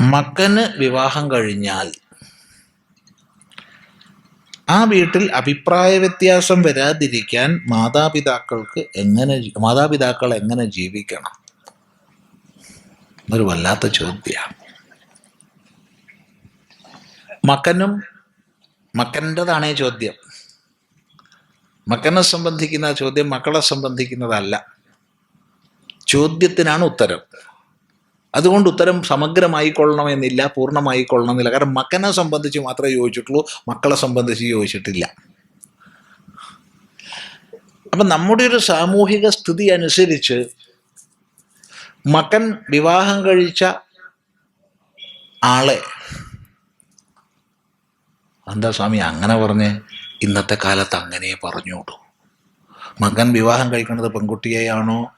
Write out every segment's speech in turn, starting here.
മകന് വിവാഹം കഴിഞ്ഞാൽ ആ വീട്ടിൽ അഭിപ്രായ വ്യത്യാസം വരാതിരിക്കാൻ മാതാപിതാക്കൾക്ക് എങ്ങനെ മാതാപിതാക്കൾ എങ്ങനെ ജീവിക്കണം? എന്നൊരു വല്ലാത്ത ചോദ്യമാണ് മകനും മകന്റെതാണേ ചോദ്യം. മകനെ സംബന്ധിക്കുന്ന ചോദ്യം മക്കളെ സംബന്ധിക്കുന്നതല്ല. ചോദ്യത്തിനാണ് ഉത്തരം. അതുകൊണ്ട് ഉത്തരം സമഗ്രമായി കൊള്ളണമെന്നില്ല പൂർണമായി കൊള്ളണമെന്നില്ല കാരണം മകനെ സംബന്ധിച്ച് മാത്രമേ ചോദിച്ചിട്ടുള്ളൂ മക്കളെ സംബന്ധിച്ച് ചോദിച്ചിട്ടില്ല. അപ്പം നമ്മുടെ ഒരു സാമൂഹിക സ്ഥിതി അനുസരിച്ച് മകൻ വിവാഹം കഴിച്ച ആളെ എന്താ സ്വാമി അങ്ങനെ പറഞ്ഞ്? ഇന്നത്തെ കാലത്ത് അങ്ങനെ പറഞ്ഞോളൂ മകൻ വിവാഹം കഴിക്കുന്നത് പെൺകുട്ടിയെയാണോ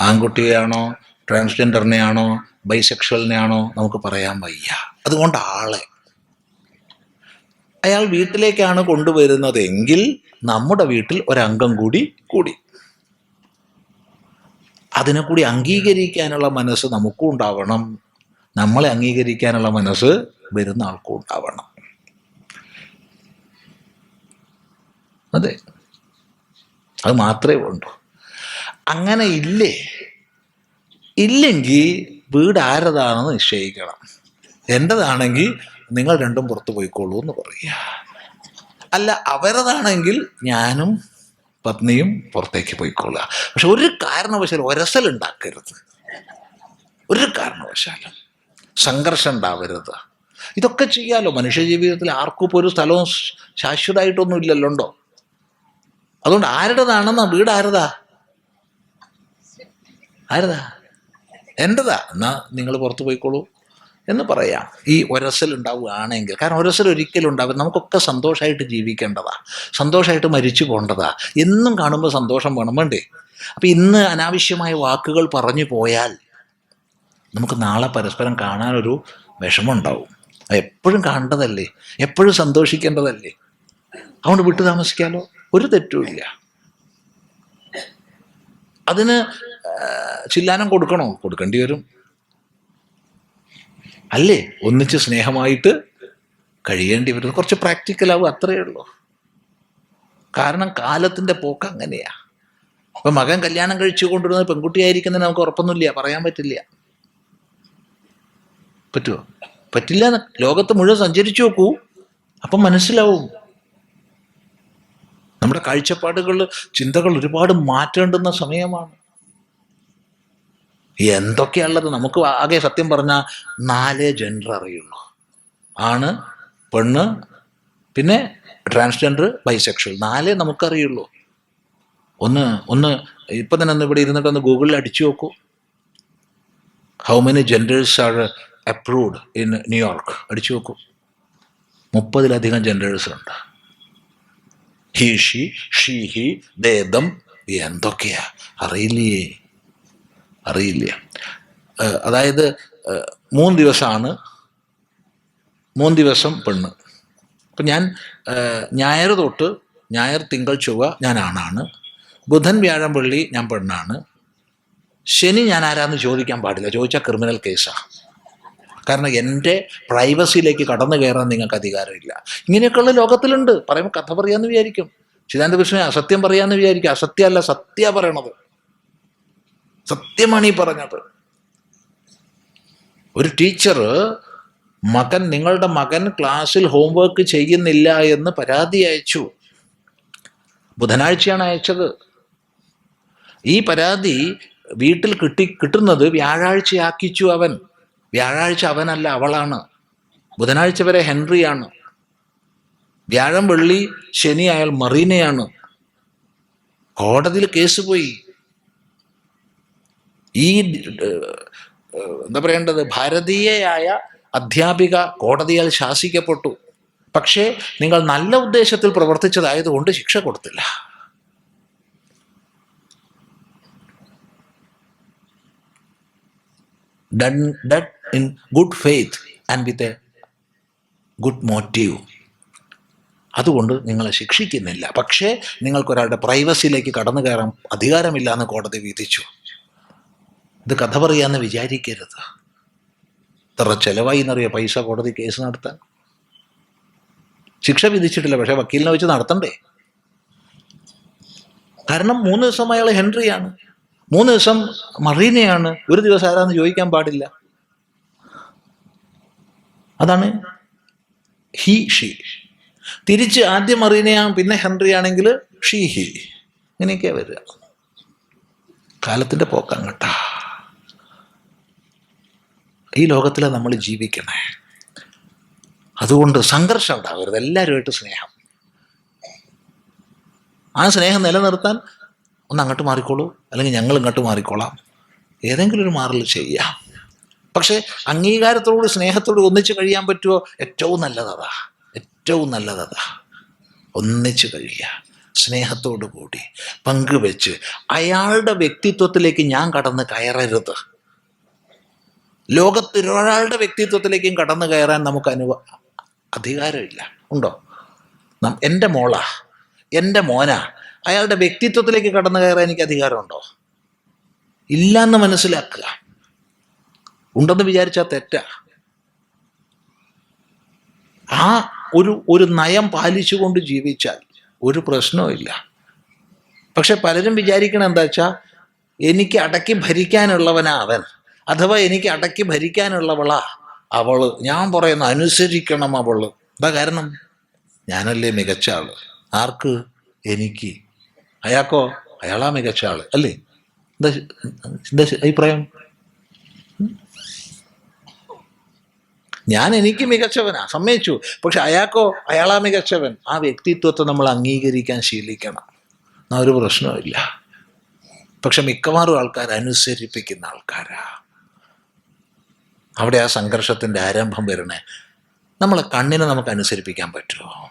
ആൺകുട്ടിയെയാണോ ട്രാൻസ്ജെൻഡറിനെയാണോ ബൈസെക്ഷലിനെയാണോ നമുക്ക് പറയാൻ വയ്യ. അതുകൊണ്ട് ആളെ. അയാൾ വീട്ടിലേക്കാണ് കൊണ്ടുവരുന്നതെങ്കിൽ നമ്മുടെ വീട്ടിൽ ഒരംഗം കൂടി കൂടി. അതിനെ കൂടി അംഗീകരിക്കാനുള്ള മനസ്സ് നമുക്കും ഉണ്ടാവണം. നമ്മളെ അംഗീകരിക്കാനുള്ള മനസ്സ് വരുന്ന ആൾക്കും ഉണ്ടാവണം. അതെ. അത് മാത്രമേ ഉള്ളൂ. അങ്ങനെ ഇല്ലേ? ഇല്ലെങ്കിൽ വീട് ആരതാണെന്ന് നിശ്ചയിക്കണം. എന്റെതാണെങ്കിൽ നിങ്ങൾ രണ്ടും പുറത്ത് പോയിക്കോളൂ എന്ന് പറയുക അല്ല അവരതാണെങ്കിൽ ഞാനും പത്നിയും പുറത്തേക്ക് പോയിക്കൊള്ളുക. പക്ഷെ ഒരു കാരണവശാലും ഒരസൽ ഉണ്ടാക്കരുത്. ഒരു കാരണവശാലും സംഘർഷം ഉണ്ടാവരുത്. ഇതൊക്കെ ചെയ്യാലോ? മനുഷ്യ ജീവിതത്തിൽ ആർക്കും ഇപ്പോൾ ഒരു സ്ഥലവും ശാശ്വതമായിട്ടൊന്നും ഇല്ലല്ലോ ഉണ്ടോ? അതുകൊണ്ട് ആരുടേതാണെന്നാ വീട് ആരതാ ആരതാ എന്റെതാ എന്നാ നിങ്ങൾ പുറത്ത് പോയിക്കോളൂ എന്ന് പറയാം. ഈ ഒരസൽ ഉണ്ടാവുകയാണെങ്കിൽ കാരണം ഒരസൽ ഒരിക്കലും ഉണ്ടാവും നമുക്കൊക്കെ സന്തോഷമായിട്ട് ജീവിക്കേണ്ടതാ. സന്തോഷമായിട്ട് മരിച്ചു പോകേണ്ടതാ. എന്നും കാണുമ്പോൾ സന്തോഷം വേണം വേണ്ടേ? അപ്പം ഇന്ന് അനാവശ്യമായ വാക്കുകൾ പറഞ്ഞു പോയാൽ നമുക്ക് നാളെ പരസ്പരം കാണാനൊരു വിഷമമുണ്ടാവും. എപ്പോഴും കാണേണ്ടതല്ലേ? എപ്പോഴും സന്തോഷിക്കേണ്ടതല്ലേ? അതുകൊണ്ട് വിട്ടു താമസിക്കാലോ? ഒരു തെറ്റുമില്ല അതിന് ചില്ലാനം കൊടുക്കണോ? കൊടുക്കേണ്ടി വരും. അല്ലേ? ഒന്നിച്ച് സ്നേഹമായിട്ട് കഴിയേണ്ടി വരും. കുറച്ച് പ്രാക്ടിക്കലാവും അത്രയേ ഉള്ളൂ. കാരണം കാലത്തിന്റെ പോക്ക് അങ്ങനെയാ. അപ്പം മകൻ കല്യാണം കഴിച്ചു കൊണ്ടുവരുന്നത് പെൺകുട്ടിയായിരിക്കുന്നതിന് നമുക്ക് ഉറപ്പൊന്നുമില്ല പറയാൻ പറ്റില്ല. പറ്റുമോ പറ്റില്ല ലോകത്ത് മുഴുവൻ സഞ്ചരിച്ചു നോക്കൂ. അപ്പം മനസ്സിലാവും. നമ്മുടെ കാഴ്ചപ്പാടുകൾ ചിന്തകൾ ഒരുപാട് മാറ്റേണ്ടുന്ന സമയമാണ്. എന്തൊക്കെയുള്ളത് നമുക്ക് ആകെ സത്യം പറഞ്ഞാൽ നാലേ ജെൻഡർ അറിയുള്ളൂ. ആണ് പെണ്ണ് പിന്നെ ട്രാൻസ്ജെൻഡർ ബൈസെക്ഷൽ നാലേ നമുക്കറിയുള്ളൂ. ഒന്ന് ഒന്ന് ഇപ്പം തന്നെ ഒന്ന് ഇവിടെ ഇരുന്നിട്ട് ഒന്ന് ഗൂഗിളിൽ അടിച്ചു നോക്കൂ. How many genders are approved in New York അടിച്ചു നോക്കൂ. മുപ്പതിലധികം ജെൻഡേഴ്സ് ഉണ്ട്. ഹി ഷീഹി ഭേദം എന്തൊക്കെയാ? അറിയില്ലേ? അറിയില്ല. അതായത് മൂന്ന് ദിവസമാണ് മൂന്ന് ദിവസം പെണ്ണ്. അപ്പം ഞാൻ ഞായർ തൊട്ട് ഞായർ തിങ്കൾ ചൊവ്വ ഞാൻ ആണാണ്. ബുധൻ വ്യാഴം വെള്ളി ഞാൻ പെണ്ണാണ്. ശനി ഞാൻ ആരാന്ന് ചോദിക്കാൻ പാടില്ല. ചോദിച്ചാൽ ക്രിമിനൽ കേസാണ് കാരണം എന്റെ പ്രൈവസിയിലേക്ക് കടന്നു കയറാൻ നിങ്ങൾക്ക് അധികാരമില്ല. ഇങ്ങനെയൊക്കെയുള്ള ലോകത്തിലുണ്ട്. പറയുമ്പോൾ കഥ പറയാമെന്ന് വിചാരിക്കും. ചിദാനന്ദ കൃഷ്ണൻ അസത്യം പറയാമെന്ന് വിചാരിക്കും. അസത്യമല്ല സത്യ പറയണത്. സത്യമാണ് ഈ പറഞ്ഞത്. ഒരു ടീച്ചർ മകൻ നിങ്ങളുടെ മകൻ ക്ലാസ്സിൽ ഹോംവർക്ക് ചെയ്യുന്നില്ല എന്ന് പരാതി അയച്ചു. ബുധനാഴ്ചയാണ് അയച്ചത്. ഈ പരാതി വീട്ടിൽ കിട്ടി കിട്ടുന്നത് വ്യാഴാഴ്ചയാക്കിച്ചു അവൻ. വ്യാഴാഴ്ച അവനല്ല അവളാണ്. ബുധനാഴ്ച വരെ ഹെൻറിയാണ്. വ്യാഴം വെള്ളി ശനി അയാൾ മറീനയാണ്. കോടതിയിൽ കേസ് പോയി. ഈ എന്താ പറയേണ്ടത്? ഭാരതീയയായ അധ്യാപിക കോടതിയാൽ ശാസിക്കപ്പെട്ടു. പക്ഷേ നിങ്ങൾ നല്ല ഉദ്ദേശത്തിൽ പ്രവർത്തിച്ചതായതുകൊണ്ട് ശിക്ഷ കൊടുത്തില്ല. Done that in good faith and with a good motive. അതുകൊണ്ട് നിങ്ങളെ ശിക്ഷിക്കുന്നില്ല. പക്ഷേ നിങ്ങൾക്കൊരാളുടെ പ്രൈവസിയിലേക്ക് കടന്നു കയറാൻ അധികാരമില്ല എന്ന് കോടതി വിധിച്ചു. ഇത് കഥ പറയാന്ന് വിചാരിക്കരുത്. ഇത്ര ചെലവായി എന്നറിയോ പൈസ കോടതി കേസ് നടത്താൻ. ശിക്ഷ വിധിച്ചിട്ടില്ല പക്ഷേ വക്കീലിനെ വെച്ച് നടത്തണ്ടേ? കാരണം മൂന്ന് ദിവസം അയാൾ ഹെൻറിയാണ്. മൂന്ന് ദിവസം മറീനയാണ്. ഒരു ദിവസം ആരാന്ന് ചോദിക്കാൻ പാടില്ല. അതാണ് ഹി ഷീ. തിരിച്ച് ആദ്യം മറീനയാണ് പിന്നെ ഹെൻറി ആണെങ്കിൽ ഷീ ഹി. ഇങ്ങനെയൊക്കെയാ വരിക. കാലത്തിന്റെ പോക്കാൻ കേട്ടാ. ഈ ലോകത്തിലാണ് നമ്മൾ ജീവിക്കണേ. അതുകൊണ്ട് സംഘർഷം ഉണ്ടാവരുത്. എല്ലാവരുമായിട്ട് സ്നേഹം. ആ സ്നേഹം നിലനിർത്താൻ ഒന്ന് അങ്ങോട്ട് മാറിക്കോളൂ. അല്ലെങ്കിൽ ഞങ്ങൾ ഇങ്ങോട്ട് മാറിക്കോളാം. ഏതെങ്കിലും ഒരു മാറൽ ചെയ്യാം. പക്ഷേ അംഗീകാരത്തോടുകൂടി സ്നേഹത്തോട് ഒന്നിച്ച് കഴിയാൻ പറ്റുമോ ഏറ്റവും നല്ലതതാ. ഏറ്റവും നല്ലതതാ. ഒന്നിച്ച് കഴിയുക സ്നേഹത്തോടു കൂടി പങ്കുവെച്ച് അയാളുടെ വ്യക്തിത്വത്തിലേക്ക് ഞാൻ കടന്ന് കയറരുത്. ലോകത്തിൽ ഒരാളുടെ വ്യക്തിത്വത്തിലേക്കും കടന്നു കയറാൻ നമുക്ക് അനുവ അധികാരമില്ല. ഉണ്ടോ? എന്റെ മോളാ എന്റെ മോനാ അയാളുടെ വ്യക്തിത്വത്തിലേക്ക് കടന്നു കയറാൻ എനിക്ക് അധികാരമുണ്ടോ? ഇല്ല എന്ന് മനസ്സിലാക്കുക. ഉണ്ടെന്ന് വിചാരിച്ചാൽ തെറ്റാ. ആ ഒരു ഒരു നയം പാലിച്ചുകൊണ്ട് ജീവിച്ചാൽ ഒരു പ്രശ്നവും ഇല്ല. പക്ഷെ പലരും വിചാരിക്കണം എന്താ വെച്ചാൽ എനിക്ക് അടക്കി ഭരിക്കാനുള്ളവനാ അവൻ. അഥവാ എനിക്ക് അടക്കി ഭരിക്കാനുള്ളവളാ അവൾ. ഞാൻ പറയുന്ന അനുസരിക്കണം അവൾ. എന്താ കാരണം? ഞാനല്ലേ മികച്ച ആൾ. ആർക്ക്? എനിക്ക്. അയാൾക്കോ അയാളാ മികച്ച ആൾ. അല്ലേ? എന്താ എന്താ അഭിപ്രായം? ഞാൻ എനിക്ക് മികച്ചവനാ സമ്മതിച്ചു. പക്ഷെ അയാൾക്കോ അയാളാ മികച്ചവൻ. ആ വ്യക്തിത്വത്തെ നമ്മൾ അംഗീകരിക്കാൻ ശീലിക്കണം. എന്നാ ഒരു പ്രശ്നമില്ല പക്ഷെ മിക്കവാറും ആൾക്കാർ അനുസരിപ്പിക്കുന്ന ആൾക്കാരാ. അവിടെ ആ സംഘർഷത്തിന്റെ ആരംഭം വരണേ നമ്മളെ കണ്ണിനെ നമുക്ക് അനുസരിപ്പിക്കാൻ പറ്റുമോ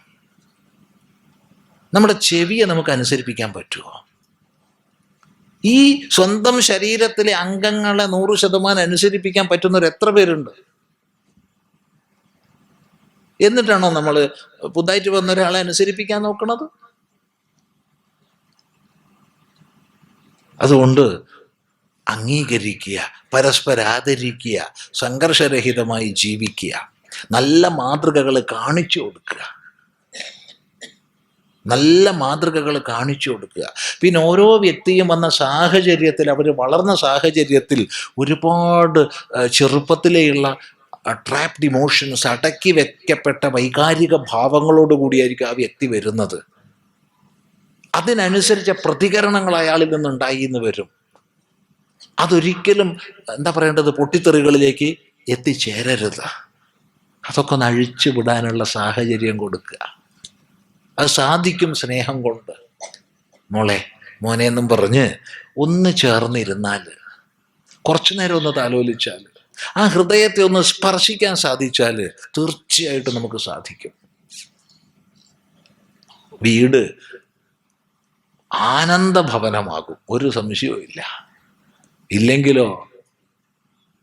നമ്മുടെ ചെവിയെ നമുക്ക് അനുസരിപ്പിക്കാൻ പറ്റുമോ ഈ സ്വന്തം ശരീരത്തിലെ അംഗങ്ങളെ നൂറ് ശതമാനം അനുസരിപ്പിക്കാൻ പറ്റുന്നവർ എത്ര പേരുണ്ട്? എന്നിട്ടാണോ നമ്മൾ പുതുതായിട്ട് വന്ന ഒരാളെ അനുസരിപ്പിക്കാൻ നോക്കുന്നത് അതുകൊണ്ട് അംഗീകരിക്കുക പരസ്പര ആദരിക്കുക സംഘർഷരഹിതമായി ജീവിക്കുക നല്ല മാതൃകകൾ കാണിച്ചു കൊടുക്കുക. നല്ല മാതൃകകൾ കാണിച്ചു കൊടുക്കുക. പിന്നെ ഓരോ വ്യക്തിയും വന്ന സാഹചര്യത്തിൽ അവർ വളർന്ന സാഹചര്യത്തിൽ ഒരുപാട് ചെറുപ്പത്തിലെയുള്ള ട്രാപ്ഡ് ഇമോഷൻസ് അടക്കി വെക്കപ്പെട്ട വൈകാരിക ഭാവങ്ങളോട് കൂടിയായിരിക്കും ആ വ്യക്തി വരുന്നത് അതിനനുസരിച്ച പ്രതികരണങ്ങൾ അയാളിൽ നിന്നുണ്ടായി എന്ന് വരും അതൊരിക്കലും എന്താ പറയേണ്ടത് പൊട്ടിത്തെറികളിലേക്ക് എത്തിച്ചേരരുത് അതൊക്കെ ഒന്ന് അഴിച്ചു വിടാനുള്ള സാഹചര്യം കൊടുക്കുക അത് സാധിക്കും സ്നേഹം കൊണ്ട് മോളെ മോനെ എന്നും പറഞ്ഞ് ഒന്ന് ചേർന്നിരുന്നാൽ കുറച്ചു നേരം ഒന്ന് താലോലിച്ചാൽ ആ ഹൃദയത്തെ ഒന്ന് സ്പർശിക്കാൻ സാധിച്ചാൽ തീർച്ചയായിട്ടും നമുക്ക് സാധിക്കും. വീട് ആനന്ദഭവനമാകും ഒരു സംശയവും ഇല്ല. ഇല്ലെങ്കിലോ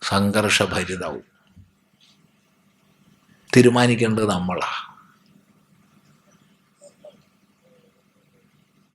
സംഘർഷഭരിതവും. തീരുമാനിക്കേണ്ടത് നമ്മളാ.